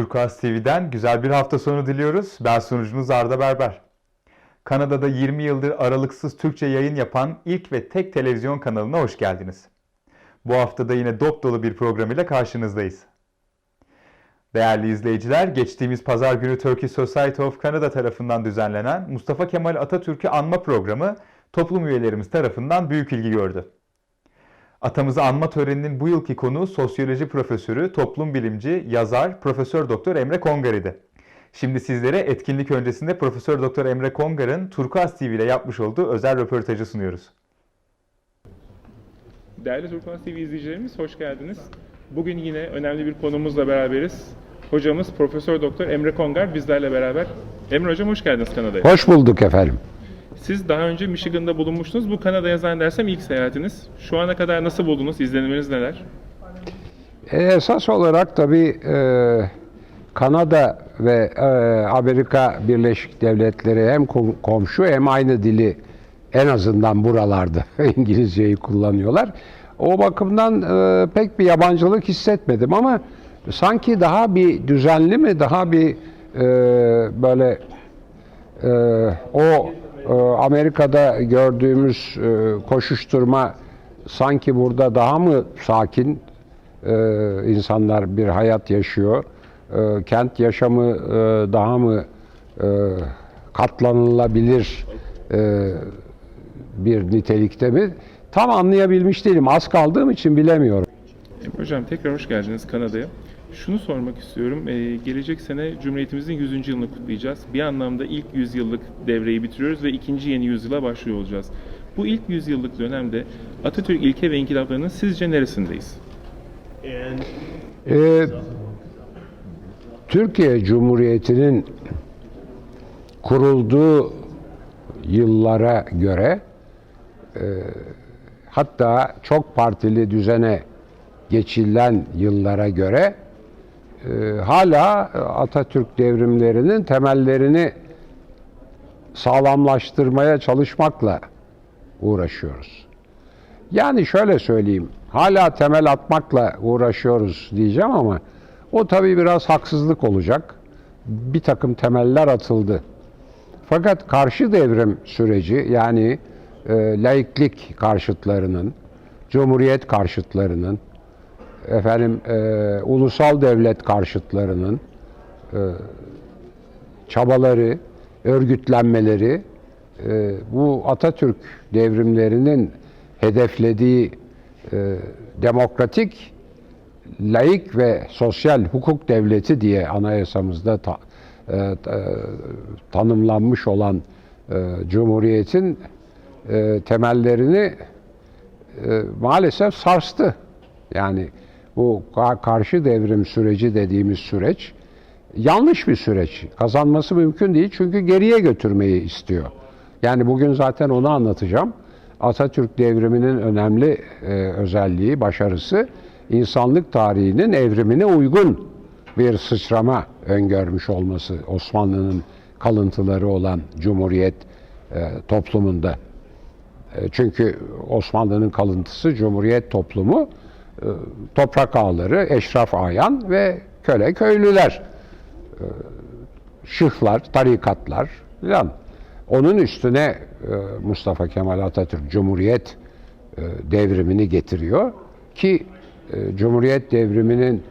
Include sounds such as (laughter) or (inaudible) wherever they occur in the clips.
Turkuaz TV'den güzel bir hafta sonu diliyoruz. Ben sunucunuz Arda Berber. Kanada'da 20 yıldır aralıksız Türkçe yayın yapan ilk ve tek televizyon kanalına hoş geldiniz. Bu hafta da yine dop dolu bir program ile karşınızdayız. Değerli izleyiciler, geçtiğimiz pazar günü Turkish Society of Canada tarafından düzenlenen Mustafa Kemal Atatürk'ü anma programı toplum üyelerimiz tarafından büyük ilgi gördü. Atamızı anma töreninin bu yılki konuğu sosyoloji profesörü, toplum bilimci, yazar, Profesör Doktor Emre Kongar idi. Şimdi sizlere etkinlik öncesinde Profesör Doktor Emre Kongar'ın Turkuaz TV ile yapmış olduğu özel röportajı sunuyoruz. Değerli Turkuaz TV izleyicilerimiz hoş geldiniz. Bugün yine önemli bir konumuzla beraberiz. Hocamız Profesör Doktor Emre Kongar bizlerle beraber. Emre Hocam hoş geldiniz Kanada'ya. Hoş bulduk efendim. Siz daha önce Michigan'da bulunmuştunuz. Bu Kanada'ya zannedersem ilk seyahatiniz. Şu ana kadar nasıl buldunuz? İzleniminiz neler? E, esas olarak tabii e, Kanada ve e, Amerika Birleşik Devletleri hem kom- komşu hem aynı dili en azından buralarda (laughs) İngilizceyi kullanıyorlar. O bakımdan e, pek bir yabancılık hissetmedim ama sanki daha bir düzenli mi, daha bir e, böyle e, o Amerika'da gördüğümüz e, koşuşturma sanki burada daha mı sakin e, insanlar bir hayat yaşıyor? E, kent yaşamı daha mı katlanılabilir bir nitelikte mi? Tam anlayabilmiş değilim. Az kaldığım için bilemiyorum. Hocam tekrar hoş geldiniz Kanada'ya. Şunu sormak istiyorum. Ee, gelecek sene Cumhuriyetimizin 100. yılını kutlayacağız. Bir anlamda ilk 100 yıllık devreyi bitiriyoruz ve ikinci yeni yüzyıla başlıyor olacağız. Bu ilk 100 yıllık dönemde Atatürk ilke ve inkılaplarının sizce neresindeyiz? Ee, Türkiye Cumhuriyeti'nin kurulduğu yıllara göre e, hatta çok partili düzene geçilen yıllara göre hala Atatürk devrimlerinin temellerini sağlamlaştırmaya çalışmakla uğraşıyoruz. Yani şöyle söyleyeyim, hala temel atmakla uğraşıyoruz diyeceğim ama o tabii biraz haksızlık olacak. Bir takım temeller atıldı. Fakat karşı devrim süreci yani e, laiklik karşıtlarının, cumhuriyet karşıtlarının, efendim e, ulusal devlet karşıtlarının e, çabaları, örgütlenmeleri e, bu Atatürk devrimlerinin hedeflediği e, demokratik, laik ve sosyal hukuk devleti diye anayasamızda ta- e, ta- tanımlanmış olan e, Cumhuriyet'in e, temellerini e, maalesef sarstı. Yani bu ka- karşı devrim süreci dediğimiz süreç yanlış bir süreç. Kazanması mümkün değil çünkü geriye götürmeyi istiyor. Yani bugün zaten onu anlatacağım. Atatürk devriminin önemli e, özelliği, başarısı insanlık tarihinin evrimine uygun bir sıçrama öngörmüş olması Osmanlı'nın kalıntıları olan Cumhuriyet e, toplumunda. E, Çünkü Osmanlı'nın kalıntısı Cumhuriyet toplumu toprak ağları, eşraf ayan ve köle köylüler. E, Şıhlar, tarikatlar filan. Onun üstüne e, Mustafa Kemal Atatürk Cumhuriyet e, devrimini getiriyor ki e, Cumhuriyet devriminin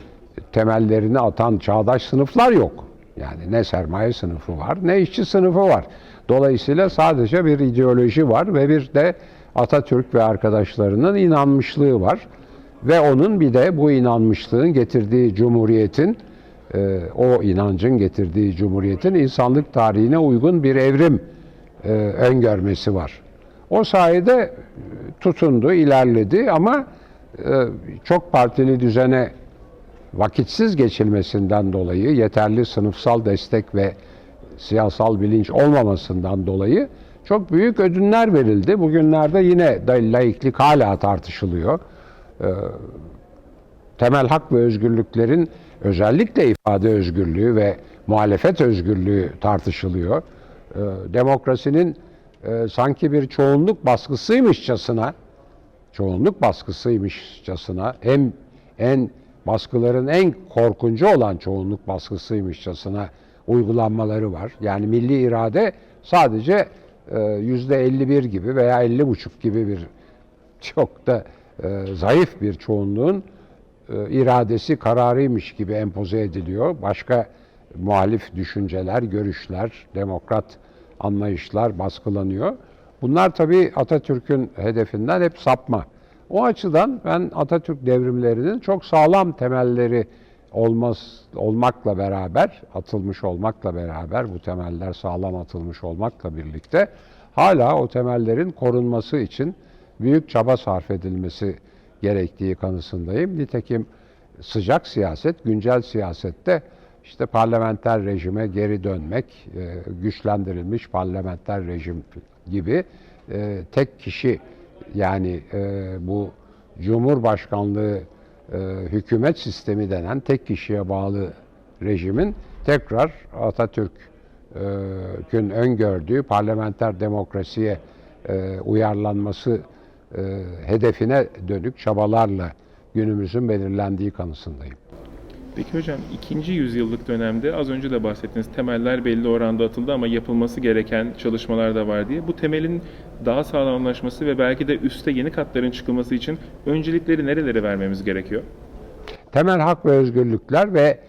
temellerini atan çağdaş sınıflar yok. Yani ne sermaye sınıfı var ne işçi sınıfı var. Dolayısıyla sadece bir ideoloji var ve bir de Atatürk ve arkadaşlarının inanmışlığı var. Ve onun bir de bu inanmışlığın getirdiği cumhuriyetin, e, o inancın getirdiği cumhuriyetin insanlık tarihine uygun bir evrim e, öngörmesi var. O sayede e, tutundu, ilerledi ama çok partili düzene vakitsiz geçilmesinden dolayı, yeterli sınıfsal destek ve siyasal bilinç olmamasından dolayı çok büyük ödünler verildi. Bugünlerde yine laiklik hala tartışılıyor. Temel hak ve özgürlüklerin özellikle ifade özgürlüğü ve muhalefet özgürlüğü tartışılıyor. Ee, demokrasinin e, sanki bir çoğunluk baskısıymışçasına çoğunluk baskısıymışçasına en en baskıların en korkuncu olan çoğunluk baskısıymışçasına uygulanmaları var. Yani milli irade sadece e, yüzde 51 gibi veya 50,5 gibi bir (laughs) çok da e, zayıf bir çoğunluğun e, iradesi kararıymış gibi empoze ediliyor. Başka muhalif düşünceler, görüşler, demokrat anlayışlar baskılanıyor. Bunlar tabii Atatürk'ün hedefinden hep sapma. O açıdan ben Atatürk devrimlerinin çok sağlam temelleri olmaz olmakla beraber, atılmış olmakla beraber bu temeller sağlam atılmış olmakla birlikte hala o temellerin korunması için büyük çaba sarf edilmesi gerektiği kanısındayım. Nitekim sıcak siyaset, güncel siyasette işte parlamenter rejime geri dönmek, e, güçlendirilmiş parlamenter rejim gibi e, tek kişi yani e, bu Cumhurbaşkanlığı hükümet sistemi denen tek kişiye bağlı rejimin tekrar Atatürk'ün öngördüğü parlamenter demokrasiye uyarlanması e, hedefine dönük çabalarla günümüzün belirlendiği kanısındayım. Peki hocam ikinci yüzyıllık dönemde az önce de bahsettiniz temeller belli oranda atıldı ama yapılması gereken çalışmalar da var diye. Bu temelin daha sağlamlaşması ve belki de üste yeni katların çıkılması için öncelikleri nerelere vermemiz gerekiyor? temel hak ve özgürlükler ve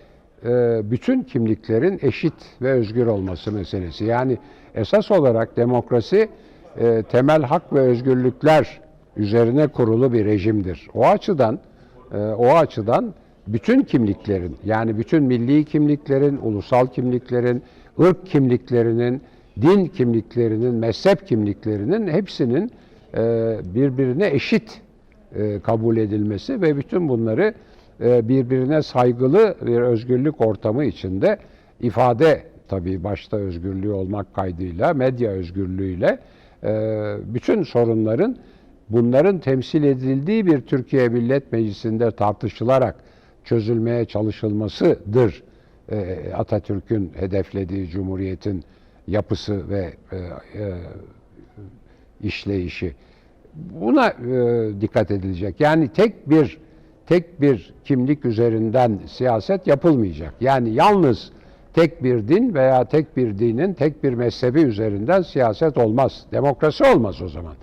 e, bütün kimliklerin eşit ve özgür olması meselesi. Yani esas olarak demokrasi e, temel hak ve özgürlükler üzerine kurulu bir rejimdir. O açıdan e, o açıdan bütün kimliklerin yani bütün milli kimliklerin, ulusal kimliklerin, ırk kimliklerinin, din kimliklerinin, mezhep kimliklerinin hepsinin e, birbirine eşit e, kabul edilmesi ve bütün bunları birbirine saygılı bir özgürlük ortamı içinde ifade tabii başta özgürlüğü olmak kaydıyla, medya özgürlüğüyle bütün sorunların bunların temsil edildiği bir Türkiye Millet Meclisi'nde tartışılarak çözülmeye çalışılmasıdır e, Atatürk'ün hedeflediği Cumhuriyet'in yapısı ve e, e, işleyişi. Buna dikkat edilecek. Yani tek bir tek bir kimlik üzerinden siyaset yapılmayacak. Yani yalnız tek bir din veya tek bir dinin tek bir mezhebi üzerinden siyaset olmaz. Demokrasi olmaz o zaman.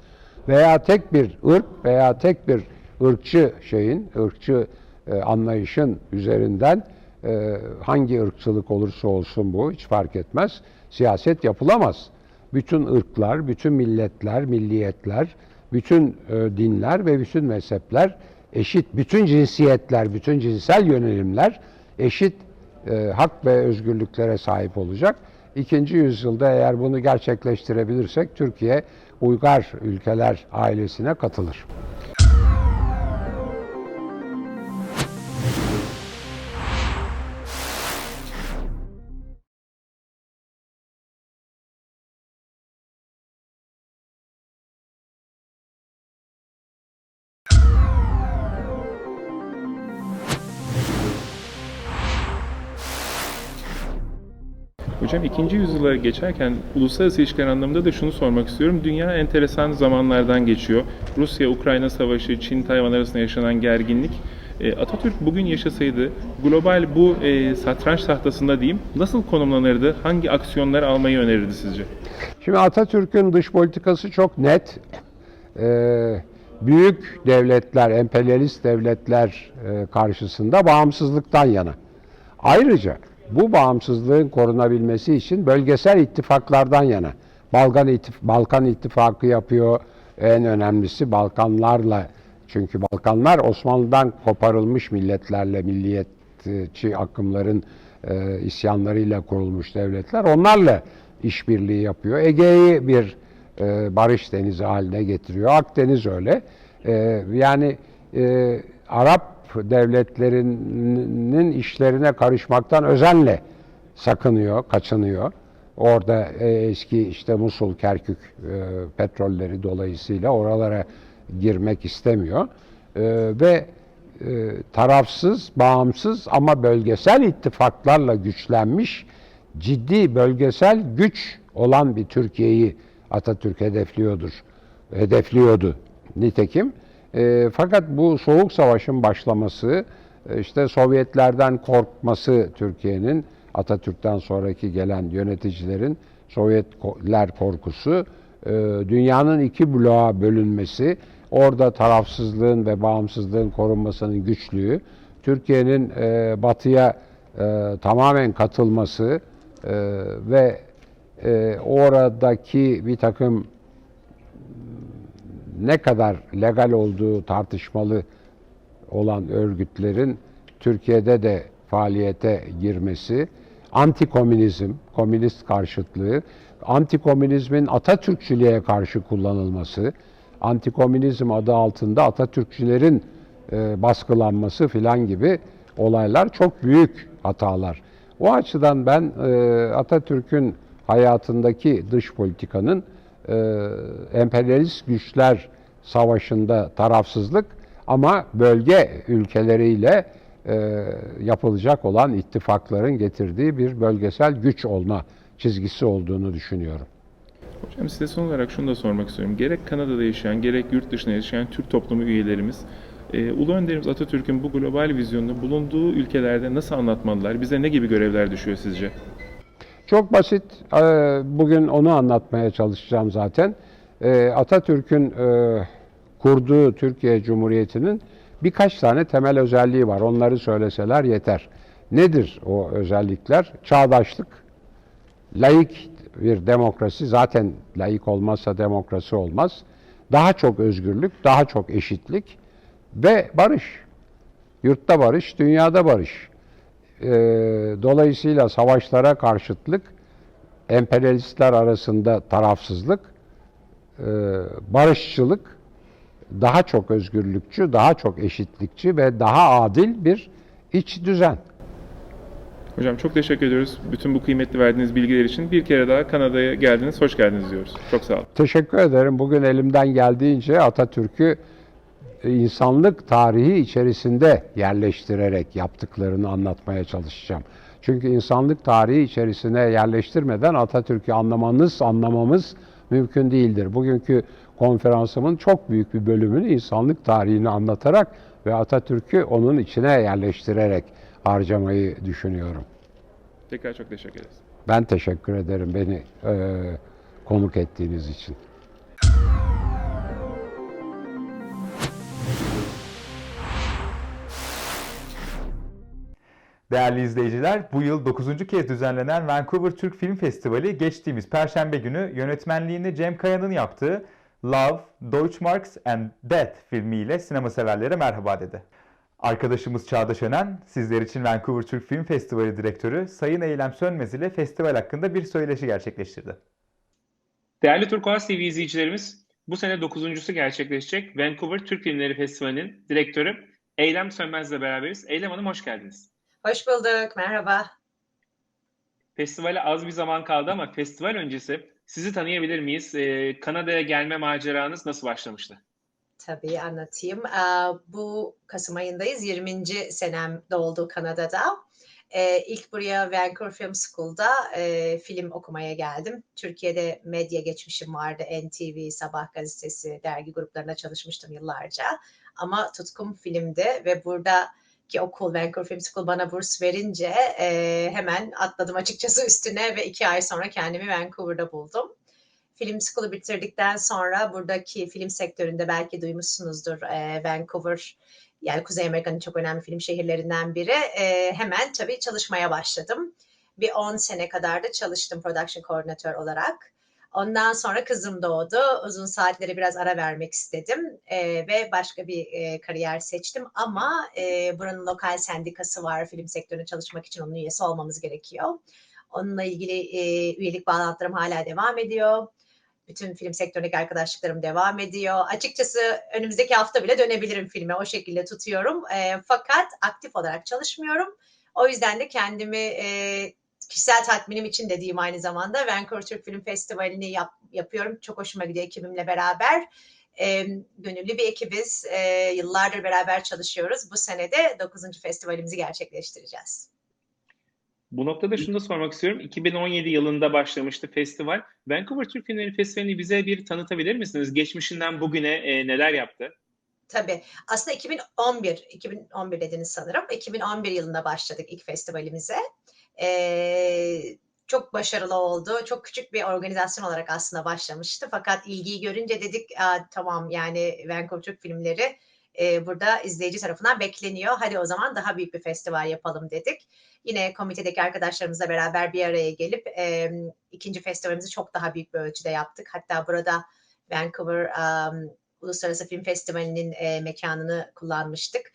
Veya tek bir ırk veya tek bir ırkçı şeyin, ırkçı e, anlayışın üzerinden e, hangi ırkçılık olursa olsun bu hiç fark etmez. Siyaset yapılamaz. Bütün ırklar, bütün milletler, milliyetler, bütün e, dinler ve bütün mezhepler eşit, bütün cinsiyetler, bütün cinsel yönelimler eşit hak ve özgürlüklere sahip olacak. İkinci yüzyılda eğer bunu gerçekleştirebilirsek Türkiye uygar ülkeler ailesine katılır. Hocam ikinci yüzyıla geçerken uluslararası ilişkiler anlamında da şunu sormak istiyorum. Dünya enteresan zamanlardan geçiyor. Rusya-Ukrayna savaşı, Çin-Tayvan arasında yaşanan gerginlik. E, Atatürk bugün yaşasaydı global bu e, satranç tahtasında diyeyim nasıl konumlanırdı? Hangi aksiyonlar almayı önerirdi sizce? Şimdi Atatürk'ün dış politikası çok net. Ee, büyük devletler, emperyalist devletler e, karşısında bağımsızlıktan yana. Ayrıca bu bağımsızlığın korunabilmesi için bölgesel ittifaklardan yana. Balkan, Balkan İttifakı yapıyor. En önemlisi Balkanlarla. Çünkü Balkanlar Osmanlı'dan koparılmış milletlerle, milliyetçi akımların e, isyanlarıyla kurulmuş devletler. Onlarla işbirliği yapıyor. Ege'yi bir e, barış denizi haline getiriyor. Akdeniz öyle. E, yani e, Arap devletlerinin işlerine karışmaktan özenle sakınıyor, kaçınıyor. Orada e, eski işte Musul, Kerkük e, petrolleri dolayısıyla oralara girmek istemiyor. E, ve e, tarafsız, bağımsız ama bölgesel ittifaklarla güçlenmiş ciddi bölgesel güç olan bir Türkiye'yi Atatürk hedefliyordur. Hedefliyordu nitekim. E, fakat bu Soğuk Savaş'ın başlaması e, işte Sovyetlerden korkması Türkiye'nin Atatürk'ten sonraki gelen yöneticilerin Sovyetler korkusu, e, dünyanın iki bloğa bölünmesi, orada tarafsızlığın ve bağımsızlığın korunmasının güçlüğü, Türkiye'nin e, batıya e, tamamen katılması e, ve e, oradaki bir takım ne kadar legal olduğu tartışmalı olan örgütlerin Türkiye'de de faaliyete girmesi, antikomünizm, komünist karşıtlığı, antikomünizmin Atatürkçülüğe karşı kullanılması, antikomünizm adı altında Atatürkçülerin e, baskılanması filan gibi olaylar çok büyük hatalar. O açıdan ben e, Atatürk'ün hayatındaki dış politikanın emperyalist güçler savaşında tarafsızlık ama bölge ülkeleriyle e, yapılacak olan ittifakların getirdiği bir bölgesel güç olma çizgisi olduğunu düşünüyorum. Hocam size son olarak şunu da sormak istiyorum. Gerek Kanada'da yaşayan, gerek yurt dışında yaşayan Türk toplumu üyelerimiz, e, Ulu Önderimiz Atatürk'ün bu global vizyonunu bulunduğu ülkelerde nasıl anlatmalılar? Bize ne gibi görevler düşüyor sizce? Çok basit. Ee, Bugün onu anlatmaya çalışacağım zaten. Ee, Atatürk'ün e, kurduğu Türkiye Cumhuriyeti'nin birkaç tane temel özelliği var. Onları söyleseler yeter. Nedir o özellikler? Çağdaşlık, laik bir demokrasi, zaten laik olmazsa demokrasi olmaz. Daha çok özgürlük, daha çok eşitlik ve barış. Yurtta barış, dünyada barış. Ee, dolayısıyla savaşlara karşıtlık, emperyalistler arasında tarafsızlık, e, barışçılık, daha çok özgürlükçü, daha çok eşitlikçi ve daha adil bir iç düzen. Hocam çok teşekkür ediyoruz bütün bu kıymetli verdiğiniz bilgiler için. Bir kere daha Kanada'ya geldiniz, hoş geldiniz diyoruz. Çok sağ olun. Teşekkür ederim. Bugün elimden geldiğince Atatürk'ü e, insanlık tarihi içerisinde yerleştirerek yaptıklarını anlatmaya çalışacağım. Çünkü insanlık tarihi içerisine yerleştirmeden Atatürk'ü anlamanız, anlamamız mümkün değildir. Bugünkü konferansımın çok büyük bir bölümünü insanlık tarihini anlatarak ve Atatürk'ü onun içine yerleştirerek harcamayı düşünüyorum. Tekrar çok teşekkür ederiz. Ben teşekkür ederim beni e, konuk ettiğiniz için. Değerli izleyiciler, bu yıl 9. kez düzenlenen Vancouver Türk Film Festivali geçtiğimiz Perşembe günü yönetmenliğini Cem Kaya'nın yaptığı Love, Deutschmarks and Death filmiyle sinema severlere merhaba dedi. Arkadaşımız Çağdaş Önen, sizler için Vancouver Türk Film Festivali Direktörü Sayın Eylem Sönmez ile festival hakkında bir söyleşi gerçekleştirdi. Değerli Turkuaz TV izleyicilerimiz, bu sene dokuzuncusu gerçekleşecek Vancouver Türk Filmleri Festivali'nin direktörü Eylem Sönmez'le beraberiz. Eylem Hanım hoş geldiniz. Hoş bulduk, merhaba. Festivale az bir zaman kaldı ama festival öncesi sizi tanıyabilir miyiz? Ee, Kanada'ya gelme maceranız nasıl başlamıştı? Tabii anlatayım. Aa, Bu Kasım ayındayız. 20. senem doldu Kanada'da. Ee, ilk buraya Vancouver Film School'da e, film okumaya geldim. Türkiye'de medya geçmişim vardı. NTV, Sabah gazetesi, dergi gruplarında çalışmıştım yıllarca. Ama tutkum filmdi ve burada ki okul Vancouver Film School bana burs verince e, hemen atladım açıkçası üstüne ve iki ay sonra kendimi Vancouver'da buldum. Film School'u bitirdikten sonra buradaki film sektöründe belki duymuşsunuzdur e, Vancouver yani Kuzey Amerika'nın çok önemli film şehirlerinden biri. E, hemen tabii çalışmaya başladım. Bir 10 sene kadar da çalıştım production koordinatör olarak. Ondan sonra kızım doğdu. Uzun saatlere biraz ara vermek istedim e, ve başka bir e, kariyer seçtim. Ama e, buranın lokal sendikası var. Film sektöründe çalışmak için onun üyesi olmamız gerekiyor. Onunla ilgili e, üyelik bağlantılarım hala devam ediyor. Bütün film sektöründeki arkadaşlıklarım devam ediyor. Açıkçası önümüzdeki hafta bile dönebilirim filme. O şekilde tutuyorum. E, fakat aktif olarak çalışmıyorum. O yüzden de kendimi e, kişisel tatminim için de diyeyim aynı zamanda Vancouver Türk Film Festivali'ni yap, yapıyorum. Çok hoşuma gidiyor ekibimle beraber. E, gönüllü bir ekibiz. E, yıllardır beraber çalışıyoruz. Bu sene de 9. festivalimizi gerçekleştireceğiz. Bu noktada şunu da sormak istiyorum. 2017 yılında başlamıştı festival. Vancouver Türk Filmleri Festivali'ni bize bir tanıtabilir misiniz? Geçmişinden bugüne e, neler yaptı? Tabii. Aslında 2011, 2011 dediniz sanırım. 2011 yılında başladık ilk festivalimize. Ee, çok başarılı oldu. Çok küçük bir organizasyon olarak aslında başlamıştı. Fakat ilgiyi görünce dedik tamam yani Vancouver Türk filmleri e, burada izleyici tarafından bekleniyor. Hadi o zaman daha büyük bir festival yapalım dedik. Yine komitedeki arkadaşlarımızla beraber bir araya gelip e, ikinci festivalimizi çok daha büyük bir ölçüde yaptık. Hatta burada Vancouver um, Uluslararası Film Festivali'nin e, mekanını kullanmıştık.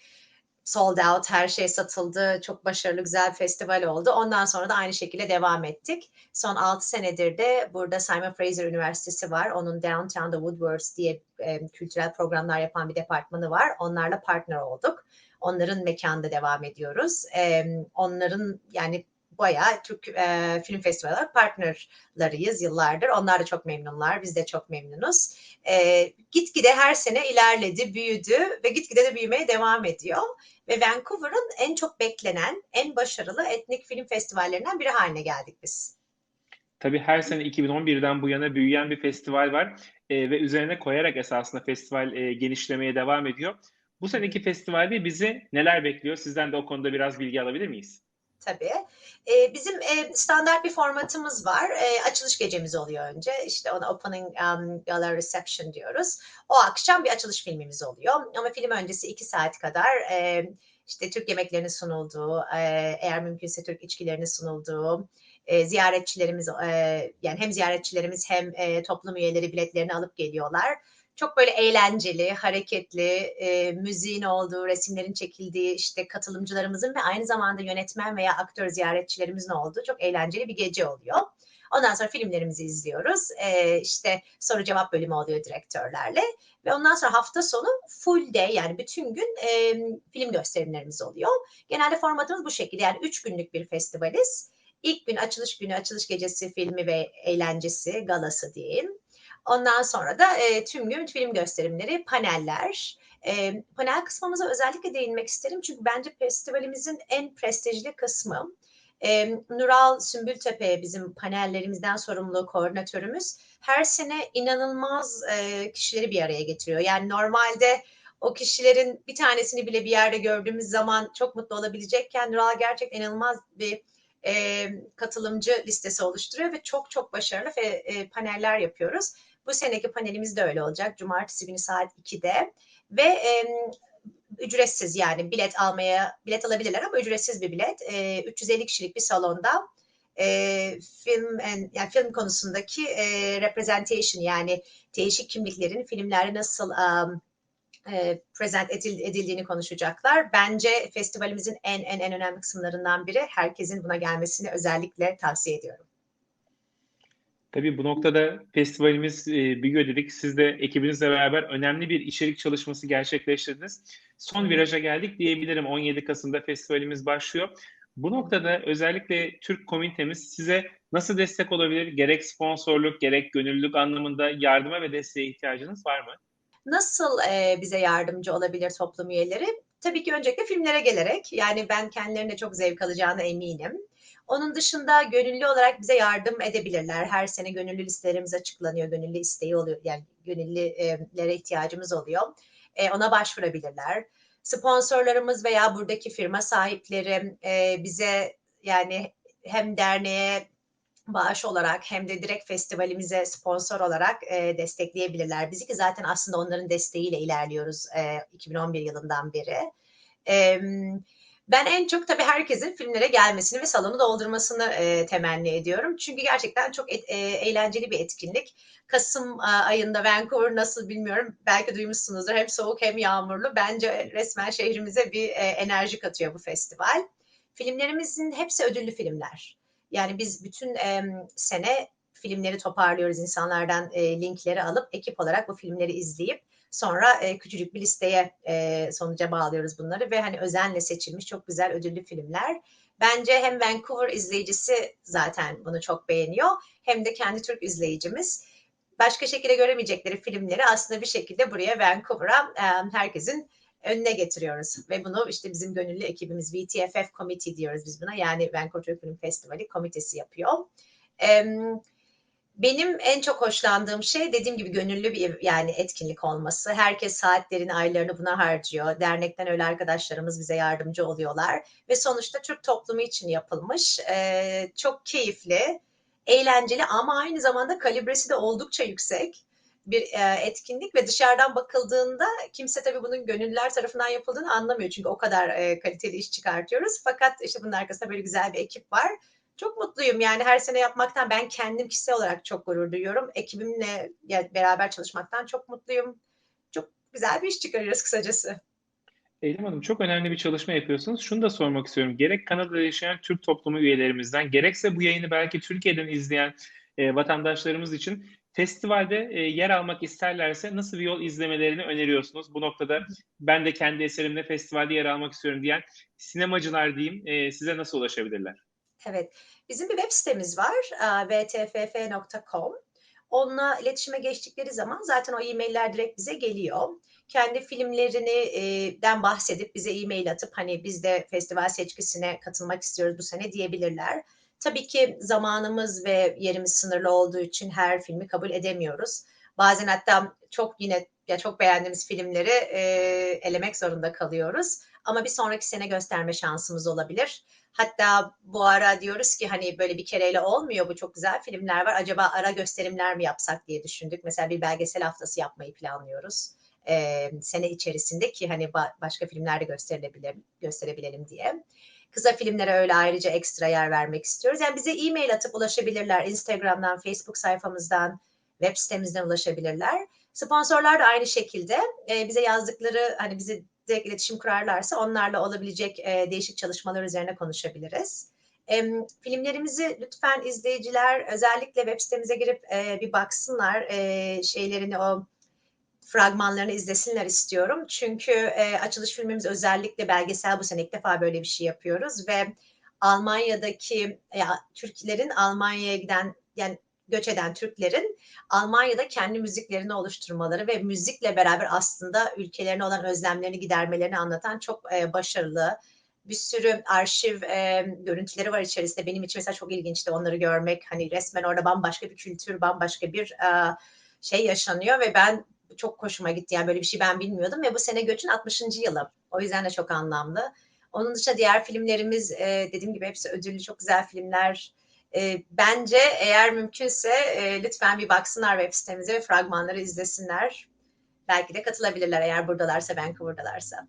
Sold out, her şey satıldı. Çok başarılı, güzel bir festival oldu. Ondan sonra da aynı şekilde devam ettik. Son 6 senedir de burada Simon Fraser Üniversitesi var. Onun Downtown'da Woodwards diye e, kültürel programlar yapan bir departmanı var. Onlarla partner olduk. Onların mekanda devam ediyoruz. E, onların yani bayağı Türk e, Film Festivali partnerlarıyız yıllardır. Onlar da çok memnunlar, biz de çok memnunuz. E, gitgide her sene ilerledi, büyüdü ve gitgide de büyümeye devam ediyor. Ve Vancouver'ın en çok beklenen, en başarılı etnik film festivallerinden biri haline geldik biz. Tabii her sene 2011'den bu yana büyüyen bir festival var e, ve üzerine koyarak esasında festival e, genişlemeye devam ediyor. Bu seneki festivalde bizi neler bekliyor? Sizden de o konuda biraz bilgi alabilir miyiz? Tabii. Ee, bizim e, standart bir formatımız var. E, açılış gecemiz oluyor önce. İşte ona opening um, gala reception diyoruz. O akşam bir açılış filmimiz oluyor. Ama film öncesi iki saat kadar e, işte Türk yemeklerinin sunulduğu, e, eğer mümkünse Türk içkilerinin sunulduğu, e, ziyaretçilerimiz e, yani hem ziyaretçilerimiz hem e, toplum üyeleri biletlerini alıp geliyorlar. Çok böyle eğlenceli, hareketli, e, müziğin olduğu, resimlerin çekildiği, işte katılımcılarımızın ve aynı zamanda yönetmen veya aktör ziyaretçilerimizin olduğu çok eğlenceli bir gece oluyor. Ondan sonra filmlerimizi izliyoruz. E, işte soru cevap bölümü oluyor direktörlerle. Ve ondan sonra hafta sonu full day yani bütün gün e, film gösterimlerimiz oluyor. Genelde formatımız bu şekilde yani üç günlük bir festivaliz. İlk gün açılış günü, açılış gecesi filmi ve eğlencesi, galası diyeyim. Ondan sonra da e, tüm gün film gösterimleri, paneller. E, panel kısmımıza özellikle değinmek isterim çünkü bence festivalimizin en prestijli kısmı. E, Nural Sümbültepe bizim panellerimizden sorumlu koordinatörümüz. Her sene inanılmaz e, kişileri bir araya getiriyor. Yani normalde o kişilerin bir tanesini bile bir yerde gördüğümüz zaman çok mutlu olabilecekken Nural gerçekten inanılmaz bir e, katılımcı listesi oluşturuyor ve çok çok başarılı ve e, paneller yapıyoruz. Bu seneki panelimiz de öyle olacak. Cumartesi günü saat 2'de ve e, ücretsiz yani bilet almaya bilet alabilirler ama ücretsiz bir bilet. E, 350 kişilik bir salonda e, film yani film konusundaki e, representation yani değişik kimliklerin filmlerde nasıl um, e, present edildiğini konuşacaklar. Bence festivalimizin en en en önemli kısımlarından biri. Herkesin buna gelmesini özellikle tavsiye ediyorum. Tabii bu noktada festivalimiz e, büyüyor dedik. Siz de ekibinizle beraber önemli bir içerik çalışması gerçekleştirdiniz. Son viraja geldik diyebilirim. 17 Kasım'da festivalimiz başlıyor. Bu noktada özellikle Türk komitemiz size nasıl destek olabilir? Gerek sponsorluk, gerek gönüllülük anlamında yardıma ve desteğe ihtiyacınız var mı? Nasıl e, bize yardımcı olabilir toplum üyeleri? Tabii ki öncelikle filmlere gelerek. Yani ben kendilerine çok zevk alacağına eminim. Onun dışında gönüllü olarak bize yardım edebilirler. Her sene gönüllü listelerimiz açıklanıyor. Gönüllü isteği oluyor. Yani gönüllülere ihtiyacımız oluyor. E, ona başvurabilirler. Sponsorlarımız veya buradaki firma sahipleri e, bize yani hem derneğe bağış olarak hem de direkt festivalimize sponsor olarak e, destekleyebilirler bizi ki zaten aslında onların desteğiyle ilerliyoruz e, 2011 yılından beri. E, ben en çok tabii herkesin filmlere gelmesini ve salonu doldurmasını e, temenni ediyorum. Çünkü gerçekten çok et, e, eğlenceli bir etkinlik. Kasım e, ayında Vancouver nasıl bilmiyorum. Belki duymuşsunuzdur. Hem soğuk hem yağmurlu. Bence resmen şehrimize bir e, enerji katıyor bu festival. Filmlerimizin hepsi ödüllü filmler. Yani biz bütün e, sene filmleri toparlıyoruz insanlardan e, linkleri alıp ekip olarak bu filmleri izleyip sonra e, küçücük bir listeye e, sonuca bağlıyoruz bunları ve hani özenle seçilmiş çok güzel ödüllü filmler. Bence hem Vancouver izleyicisi zaten bunu çok beğeniyor hem de kendi Türk izleyicimiz başka şekilde göremeyecekleri filmleri aslında bir şekilde buraya Vancouver'a e, herkesin önüne getiriyoruz. Ve bunu işte bizim gönüllü ekibimiz VTFF Committee diyoruz biz buna. Yani Vancouver Türk Film Festivali komitesi yapıyor. Ee, benim en çok hoşlandığım şey dediğim gibi gönüllü bir yani etkinlik olması. Herkes saatlerini, aylarını buna harcıyor. Dernekten öyle arkadaşlarımız bize yardımcı oluyorlar. Ve sonuçta Türk toplumu için yapılmış. Ee, çok keyifli, eğlenceli ama aynı zamanda kalibresi de oldukça yüksek bir e, etkinlik ve dışarıdan bakıldığında kimse tabii bunun gönüllüler tarafından yapıldığını anlamıyor. Çünkü o kadar e, kaliteli iş çıkartıyoruz. Fakat işte bunun arkasında böyle güzel bir ekip var. Çok mutluyum yani her sene yapmaktan ben kendim kişisel olarak çok gurur duyuyorum. Ekibimle beraber çalışmaktan çok mutluyum. Çok güzel bir iş çıkarıyoruz kısacası. Eylem Hanım çok önemli bir çalışma yapıyorsunuz. Şunu da sormak istiyorum. Gerek Kanada'da yaşayan Türk toplumu üyelerimizden, gerekse bu yayını belki Türkiye'den izleyen e, vatandaşlarımız için festivalde e, yer almak isterlerse nasıl bir yol izlemelerini öneriyorsunuz? Bu noktada ben de kendi eserimle festivalde yer almak istiyorum diyen sinemacılar diyeyim e, size nasıl ulaşabilirler? Evet, bizim bir web sitemiz var, e, vtff.com. Onunla iletişime geçtikleri zaman zaten o e-mailler direkt bize geliyor. Kendi filmlerinden bahsedip bize e-mail atıp hani biz de festival seçkisine katılmak istiyoruz bu sene diyebilirler. Tabii ki zamanımız ve yerimiz sınırlı olduğu için her filmi kabul edemiyoruz. Bazen hatta çok yine ya çok beğendiğimiz filmleri e, elemek zorunda kalıyoruz. Ama bir sonraki sene gösterme şansımız olabilir. Hatta bu ara diyoruz ki hani böyle bir kereyle olmuyor bu çok güzel filmler var. Acaba ara gösterimler mi yapsak diye düşündük. Mesela bir belgesel haftası yapmayı planlıyoruz. Ee, sene içerisinde ki hani ba- başka filmlerde gösterilebilir gösterebilelim diye. Kısa filmlere öyle ayrıca ekstra yer vermek istiyoruz. Yani bize e-mail atıp ulaşabilirler. Instagram'dan, Facebook sayfamızdan, web sitemizden ulaşabilirler. Sponsorlar da aynı şekilde e, bize yazdıkları hani bizi direkt iletişim kurarlarsa onlarla olabilecek e, değişik çalışmalar üzerine konuşabiliriz. E, filmlerimizi lütfen izleyiciler özellikle web sitemize girip e, bir baksınlar e, şeylerini o fragmanlarını izlesinler istiyorum. Çünkü e, açılış filmimiz özellikle belgesel bu sene ilk defa böyle bir şey yapıyoruz ve Almanya'daki ya, Türklerin Almanya'ya giden yani göç eden Türklerin Almanya'da kendi müziklerini oluşturmaları ve müzikle beraber aslında ülkelerine olan özlemlerini gidermelerini anlatan çok e, başarılı bir sürü arşiv e, görüntüleri var içerisinde. Benim için mesela çok ilginçti onları görmek. Hani resmen orada bambaşka bir kültür, bambaşka bir e, şey yaşanıyor ve ben çok hoşuma gitti. Yani böyle bir şey ben bilmiyordum ve bu sene göçün 60. yılı. O yüzden de çok anlamlı. Onun dışında diğer filmlerimiz e, dediğim gibi hepsi ödüllü çok güzel filmler. E, bence eğer mümkünse e, lütfen bir baksınlar web sitemize ve fragmanları izlesinler. Belki de katılabilirler eğer buradalarsa, Vancouver'dalarsa.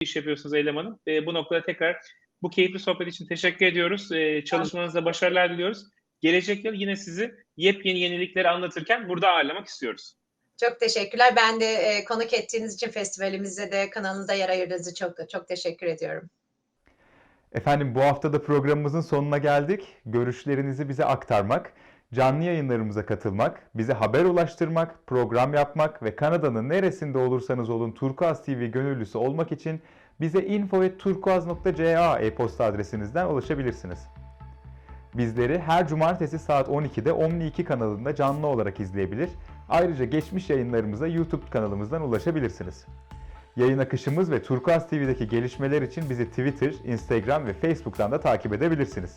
iş yapıyorsunuz Eylem Hanım. E, bu noktada tekrar bu keyifli sohbet için teşekkür ediyoruz. E, çalışmanızda başarılar diliyoruz. Gelecek yıl yine sizi yepyeni yenilikleri anlatırken burada ağırlamak istiyoruz. Çok teşekkürler. Ben de e, konuk ettiğiniz için festivalimizde de kanalınızda yer ayırdığınız için çok çok teşekkür ediyorum. Efendim bu hafta da programımızın sonuna geldik. Görüşlerinizi bize aktarmak, canlı yayınlarımıza katılmak, bize haber ulaştırmak, program yapmak ve Kanada'nın neresinde olursanız olun Turkuaz TV gönüllüsü olmak için bize info.turkuaz.ca e-posta adresinizden ulaşabilirsiniz. Bizleri her cumartesi saat 12'de Omni 2 kanalında canlı olarak izleyebilir. Ayrıca geçmiş yayınlarımıza YouTube kanalımızdan ulaşabilirsiniz. Yayın akışımız ve Turkuaz TV'deki gelişmeler için bizi Twitter, Instagram ve Facebook'tan da takip edebilirsiniz.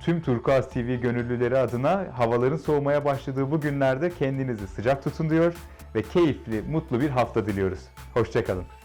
Tüm Turkuaz TV gönüllüleri adına havaların soğumaya başladığı bu günlerde kendinizi sıcak tutun diyor ve keyifli, mutlu bir hafta diliyoruz. Hoşçakalın.